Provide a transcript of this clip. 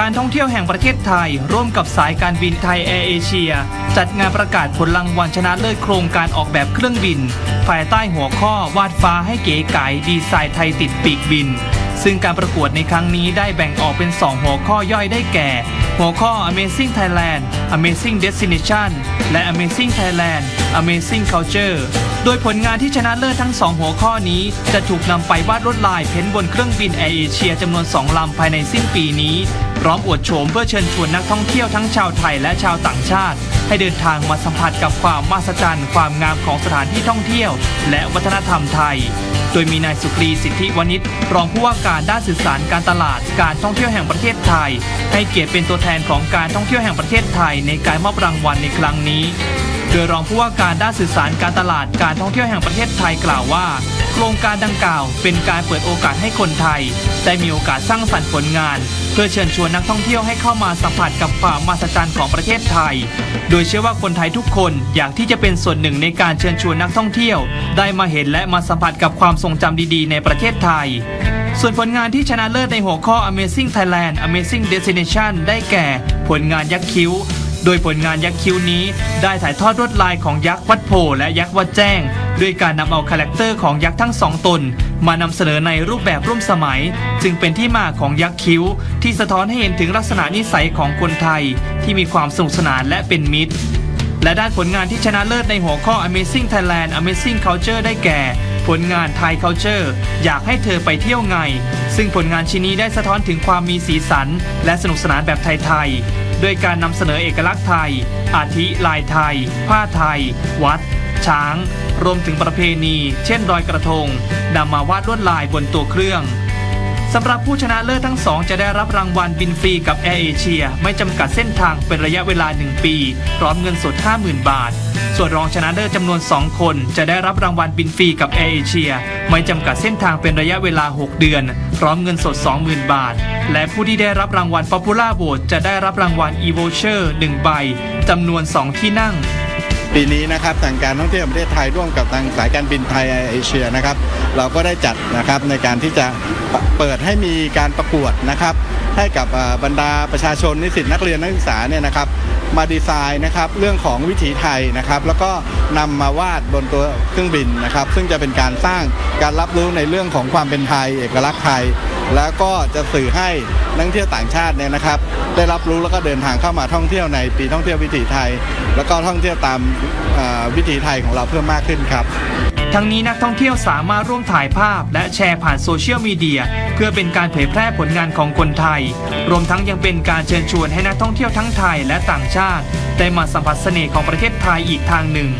การท่องเที่ยวแห่งประเทศไทย ร่วมกับสายการบินไทยแอร์เอเชีย จัดงานประกาศผลรางวัลชนะเลิศโครงการออกแบบเครื่องบิน ภายใต้หัวข้อวาดฟ้าให้เก๋ไก๋ดีไซน์ไทยติดปีกบิน ซึ่งการประกวดในครั้งนี้ได้แบ่งออกเป็น 2 หัวข้อย่อยได้แก่ หัวข้อ Amazing Thailand Amazing Destination และ Amazing Thailand Amazing Culture โดยผลงานที่ชนะเลิศทั้ง 2 หัวข้อนี้ จะถูกนำไปวาดลวดลายเพ้นบนเครื่องบินแอร์เอเชียจำนวน 2 ลำภายในสิ้นปีนี้ ร้อมอวดโฉมเพื่อเชิญชวนนักท่องเที่ยวทั้งชาวไทยและชาวต่างชาติ ให้เดินทางมาสัมผัสกับความมหัศจรรย์ความงามของสถานที่ท่องเที่ยว และวัฒนธรรมไทย โดยมีนายสุกรีสิทธิวณิชรองผู้ว่าการด้านสื่อสารการตลาดการท่องเที่ยวแห่งประเทศไทย ให้เกียรติเป็นตัวแทนของการท่องเที่ยวแห่งประเทศไทย ในการมอบรางวัลในครั้งนี้ โดยรองผู้ว่าการด้านสื่อสารการตลาดการท่องเที่ยวแห่งประเทศไทยกล่าวว่า โครงการดังกล่าว เป็นการเปิดโอกาสให้คนไทย ได้มีโอกาสสร้างสรรค์ผลงาน เพื่อเชิญชวนนักท่องเที่ยวให้เข้ามาสัมผัสกับความมหัศจรรย์ของประเทศไทย โดยเชื่อว่าคนไทยทุกคนอยากที่จะเป็นส่วนหนึ่งในการเชิญชวนนักท่องเที่ยว ได้มาเห็นและมาสัมผัสกับความทรงจำดีๆ ในประเทศไทย ส่วนผลงานที่ชนะเลิศในหัวข้อ Amazing Thailand Amazing Destination ได้แก่ ผลงานยักษ์คิ้วโดยผลงานยักษ์คิ้วนี้ได้ถ่ายทอดลวดลายของยักษ์วัดโพและยักษ์วัดแจ้ง ด้วยการนำเอาคาแรคเตอร์ของยักษ์ทั้งสองตน มานำเสนอในรูปแบบร่วมสมัย จึงเป็นที่มาของยักษ์คิ้ว ที่สะท้อนให้เห็นถึงลักษณะนิสัยของคนไทย ที่มีความสนุกสนานและเป็นมิตร และด้านผลงานที่ชนะเลิศในหัวข้อ Amazing Thailand Amazing Culture ได้แก่ ผลงาน Thai Culture อยากให้เธอไปเที่ยวไง ซึ่งผลงานชิ้นนี้ได้สะท้อนถึงความมีสีสัน และสนุกสนานแบบไทยๆด้วยการนำเสนอเอกลักษณ์ไทย อาทิลายไทย ผ้าไทย วัด ช้าง รวมถึงประเพณี เช่นรอยกระทงนำมาวาดลวดลายบนตัวเครื่องสำหรับผู้ชนะเลิศทั้งสองจะได้รับรางวัลบินฟรีกับแอร์เอเชียไม่จำกัดเส้นทางเป็นระยะเวลา 1 ปี พร้อมเงินสด 50,000 บาท ส่วนรองชนะเลิศจำนวน 2 คน จะได้รับรางวัลบินฟรีกับแอร์เอเชียไม่จำกัดเส้นทางเป็นระยะเวลา 6 เดือน พร้อมเงินสด 20,000 บาท และผู้ที่ได้รับรางวัล Popular Vote จะได้รับรางวัล e-voucher 1ใบจำนวน 2 ที่นั่ง ปีนี้นะครับทางการท่องเที่ยวประเทศไทยร่วมกับทางสายการบินไทยแอร์เอเชียนะครับเราก็ได้จัดนะครับในการที่จะเปิดให้มีการประกวดนะครับให้กับบรรดาประชาชนนิสิตนักเรียนนักศึกษาเนี่ยนะครับมาดีไซน์นะครับเรื่องของวิถีไทยนะครับ แล้วก็นำมาวาดบนตัวเครื่องบินนะครับ ซึ่งจะเป็นการสร้างการรับรู้ในเรื่องของความเป็นไทย เอกลักษณ์ไทย แล้วก็จะสื่อให้นักท่องเที่ยวต่างชาติเนี่ยนะครับ ได้รับรู้แล้วก็เดินทางเข้ามาท่องเที่ยวในปีท่องเที่ยววิถีไทย แล้วก็ท่องเที่ยวตามวิถีไทยของเราเพิ่มมากขึ้นครับ ทั้งนี้นักท่องเที่ยวสามารถร่วมถ่ายภาพ และแชร์ผ่านโซเชียลมีเดียเพื่อเป็นการเผยแพร่ผลงานของคนไทย รวมทั้งยังเป็นการเชิญชวนให้นักท่องเที่ยวทั้งไทยและต่างชาติ ได้มาสัมผัสเสน่ห์ของประเทศไทยอีกทางหนึ่ง